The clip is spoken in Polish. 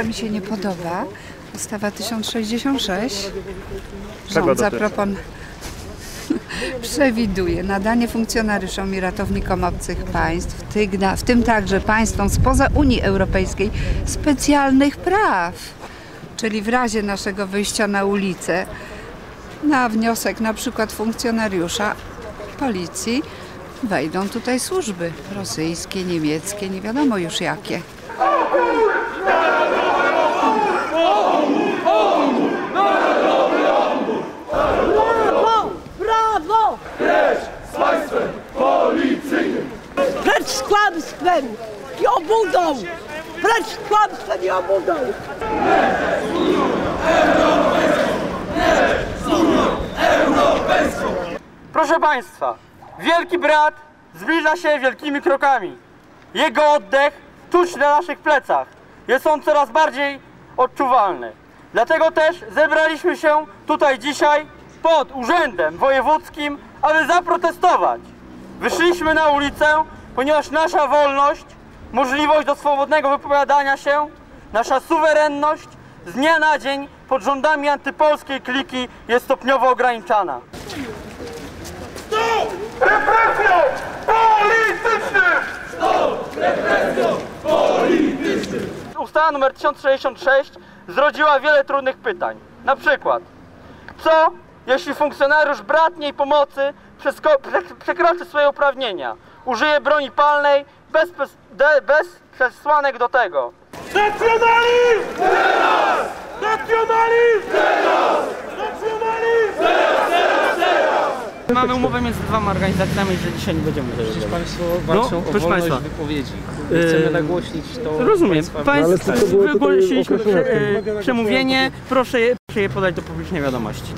ustawa mi się nie podoba. Ustawa 1066. Czego Rząd zapropon... przewiduje nadanie funkcjonariuszom i ratownikom obcych państw, w, tygna, w tym także państwom spoza Unii Europejskiej, specjalnych praw. Czyli w razie naszego wyjścia na ulicę, na wniosek na przykład funkcjonariusza policji, wejdą tutaj służby rosyjskie, niemieckie, nie wiadomo już jakie. Z kłamstwem i obudą! Precz z kłamstwem i obudą! Proszę Państwa, Wielki Brat zbliża się wielkimi krokami. Jego oddech czuć na naszych plecach. Jest on coraz bardziej odczuwalny. Dlatego też zebraliśmy się tutaj dzisiaj pod Urzędem Wojewódzkim, aby zaprotestować. Wyszliśmy na ulicę, ponieważ nasza wolność, możliwość do swobodnego wypowiadania się, nasza suwerenność z dnia na dzień pod rządami antypolskiej kliki jest stopniowo ograniczana. Represją politycznym! Stop represją politycznym! Ustawa nr 1066 zrodziła wiele trudnych pytań. Na przykład, co jeśli funkcjonariusz bratniej pomocy przekroczy swoje uprawnienia, użyje broni palnej bez, de- bez przesłanek do tego? Nacjonalizm! Teraz! Nacjonalizm! Teraz! Nacjonalizm! Mamy umowę między dwoma organizacjami, że dzisiaj nie będziemy tego Przecież robić. Państwo walczą No, o proszę wolność państwa. wypowiedzi. My chcemy Yy, nagłośnić to Rozumiem. Państwa Państwo wygłosiliśmy e, przemówienie. Proszę je, proszę je podać do publicznej wiadomości.